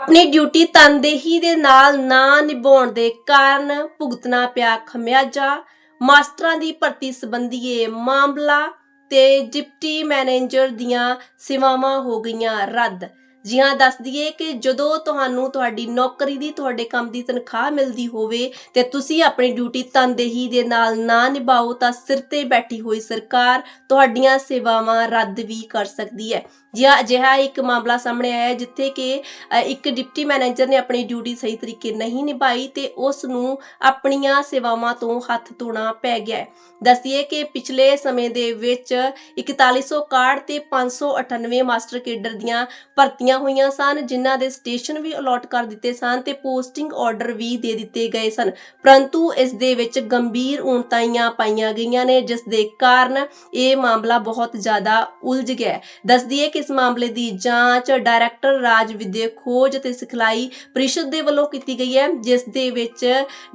ਆਪਣੀ ਡਿਊਟੀ ਤਨਦੇਹੀ ਦੇ ਨਾਲ ਨਾ ਨਿਭਾਉਣ ਦੇ ਕਾਰਨ ਭੁਗਤਣਾ ਪਿਆ ਖਮਿਆਜਾ। ਮਾਸਟਰਾਂ ਦੀ ਭਰਤੀ ਸੰਬੰਧੀ ਇਹ ਮਾਮਲਾ ਤੇ ਡਿਪਟੀ ਮੈਨੇਜਰ ਦੀਆਂ ਸੇਵਾਵਾਂ ਹੋ ਗਈਆਂ ਰੱਦ। ਜੀ ਹਾਂ ਦੱਸ ਦਈਏ ਕਿ ਜਦੋਂ ਤੁਹਾਨੂੰ ਤੁਹਾਡੀ ਨੌਕਰੀ ਦੀ, ਤੁਹਾਡੇ ਕੰਮ ਦੀ ਤਨਖਾਹ ਮਿਲਦੀ ਹੋਵੇ ਤੇ ਤੁਸੀਂ ਆਪਣੀ ਡਿਊਟੀ ਤਨਦੇਹੀ ਦੇ ਨਾਲ ਨਾ ਨਿਭਾਓ, ਤਾਂ ਸਿਰ ਤੇ ਬੈਠੀ ਹੋਈ ਸਰਕਾਰ ਤੁਹਾਡੀਆਂ ਸੇਵਾਵਾਂ ਰੱਦ ਵੀ ਕਰ ਸਕਦੀ ਹੈ। ਜੀ ਅਜਿਹਾ ਇੱਕ ਮਾਮਲਾ ਸਾਹਮਣੇ ਆਇਆ ਜਿੱਥੇ ਕਿ ਇੱਕ ਡਿਪਟੀ ਮੈਨੇਜਰ ਨੇ ਆਪਣੀ ਡਿਊਟੀ ਸਹੀ ਤਰੀਕੇ ਨਹੀਂ ਨਿਭਾਈ ਤੇ ਉਸ ਨੂੰ ਆਪਣੀਆਂ ਸੇਵਾਵਾਂ ਤੋਂ ਹੱਥ ਧੋਣਾ ਪੈ ਗਿਆ ਹੈ। ਕਿ ਪਿਛਲੇ ਸਮੇਂ ਦੇ ਵਿੱਚ 4161 ਤੇ 598 ਮਾਸਟਰ ਕੇਡਰ ਦੀਆਂ ਭਰਤੀਆਂ ਹੋਈਆਂ ਸਨ, ਜਿਨ੍ਹਾਂ ਦੇ ਸਟੇਸ਼ਨ ਵੀ ਅਲਾਟ ਕਰ ਦਿੱਤੇ ਸਨ ਤੇ ਪੋਸਟਿੰਗ ਆਰਡਰ ਵੀ ਦੇ ਦਿੱਤੇ ਗਏ ਸਨ। ਪਰੰਤੂ ਇਸ ਦੇ ਵਿੱਚ ਗੰਭੀਰ ਊਣਤਾਈਆਂ ਪਾਈਆਂ ਗਈਆਂ ਨੇ, ਜਿਸ ਦੇ ਕਾਰਨ ਇਹ ਮਾਮਲਾ ਬਹੁਤ ਜ਼ਿਆਦਾ ਉਲਝ ਗਿਆ ਦੱਸ ਦਈਏ ਕਿ ਇਸ ਮਾਮਲੇ ਦੀ ਜਾਂਚ ਡਾਇਰੈਕਟਰ ਰਾਜ ਵਿਦਿਅਕ ਖੋਜ ਤੇ ਸਿਖਲਾਈ ਪ੍ਰੀਸ਼ਦ ਦੇ ਵੱਲੋਂ ਕੀਤੀ ਗਈ ਹੈ, ਜਿਸ ਦੇ ਵਿੱਚ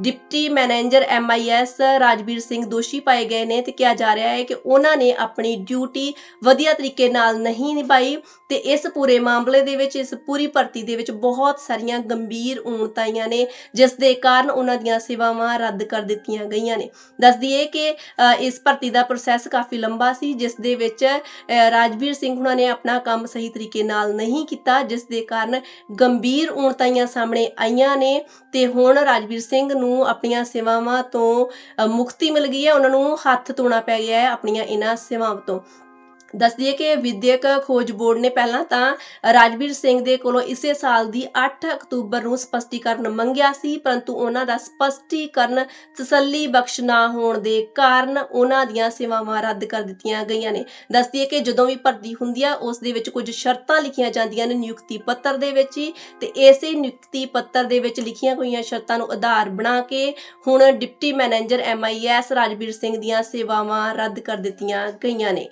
deputy manager MIS Rajveer Singh ਦੋਸ਼ੀ ਪਾਏ ਗਏ ਨੇ ਤੇ ਕਿਹਾ ਜਾ ਰਿਹਾ ਹੈ ਕਿ ਉਹਨਾਂ ਨੇ ਆਪਣੀ ਡਿਊਟੀ ਵਧੀਆ ਤਰੀਕੇ ਨਾਲ ਨਹੀਂ ਨਿਭਾਈ ਤੇ ਇਸ ਪੂਰੇ ਮਾਮਲੇ ਦੇ ਵਿੱਚ, ਇਸ ਪੂਰੀ ਭਰਤੀ ਦੇ ਵਿੱਚ ਬਹੁਤ ਸਾਰੀਆਂ ਗੰਭੀਰ ਊਣਤਾਈਆਂ ਨੇ, ਜਿਸ ਦੇ ਕਾਰਨ ਉਹਨਾਂ ਦੀਆਂ ਸੇਵਾਵਾਂ ਰੱਦ ਕਰ ਦਿੱਤੀਆਂ ਗਈਆਂ ਨੇ। ਦੱਸ ਦਈਏ ਕਿ ਇਸ ਭਰਤੀ ਦਾ ਪ੍ਰੋਸੈਸ ਕਾਫੀ ਲੰਬਾ ਸੀ, ਜਿਸ ਦੇ ਵਿੱਚ ਰਾਜਵੀਰ ਸਿੰਘ ਉਹਨਾਂ ਨੇ ਆਪਣਾ ਕੰਮ ਸਹੀ ਤਰੀਕੇ ਨਾਲ ਨਹੀਂ ਕੀਤਾ, ਜਿਸ ਦੇ ਕਾਰਨ ਗੰਭੀਰ ਉਣਤਾਈਆਂ ਸਾਹਮਣੇ ਆਈਆਂ ਨੇ ਤੇ ਹੁਣ ਰਾਜਵੀਰ ਸਿੰਘ ਨੂੰ ਆਪਣੀਆਂ ਸੇਵਾਵਾਂ ਤੋਂ ਮੁਕਤੀ ਮਿਲ ਗਈ ਹੈ। ਉਹਨਾਂ ਨੂੰ ਹੱਥ ਧੋਣਾ ਪੈ ਗਿਆ ਹੈ ਆਪਣੀਆਂ ਇਹਨਾਂ ਸੇਵਾਵਾਂ ਤੋਂ। ਦੱਸ ਦਈਏ ਕਿ ਵਿਦਿਅਕ ਖੋਜ ਬੋਰਡ ਨੇ ਪਹਿਲਾਂ ਤਾਂ ਰਾਜਵੀਰ ਸਿੰਘ ਦੇ ਕੋਲੋਂ ਇਸੇ ਸਾਲ ਦੀ 8 ਅਕਤੂਬਰ ਨੂੰ ਸਪਸ਼ਟੀਕਰਨ ਮੰਗਿਆ ਸੀ, ਪਰੰਤੂ ਉਹਨਾਂ ਦਾ ਸਪਸ਼ਟੀਕਰਨ ਤਸੱਲੀ ਬਖਸ਼ ਨਾ ਹੋਣ ਦੇ ਕਾਰਨ ਉਹਨਾਂ ਦੀਆਂ ਸੇਵਾਵਾਂ ਰੱਦ ਕਰ ਦਿੱਤੀਆਂ ਗਈਆਂ ਨੇ। ਦੱਸ ਦਈਏ ਕਿ ਜਦੋਂ ਵੀ ਭਰਤੀ ਹੁੰਦੀ ਆ, ਉਸ ਦੇ ਵਿੱਚ ਕੁਝ ਸ਼ਰਤਾਂ ਲਿਖੀਆਂ ਜਾਂਦੀਆਂ ਨੇ ਨਿਯੁਕਤੀ ਪੱਤਰ ਦੇ ਵਿੱਚ ਹੀ ਤੇ ਇਸੇ ਨਿਯੁਕਤੀ ਪੱਤਰ ਦੇ ਵਿੱਚ ਲਿਖੀਆਂ ਹੋਈਆਂ ਸ਼ਰਤਾਂ ਨੂੰ ਆਧਾਰ ਬਣਾ ਕੇ ਹੁਣ deputy manager MIS Rajveer Singh ਦੀਆਂ ਸੇਵਾਵਾਂ ਰੱਦ ਕਰ ਦਿੱਤੀਆਂ ਗਈਆਂ ਨੇ।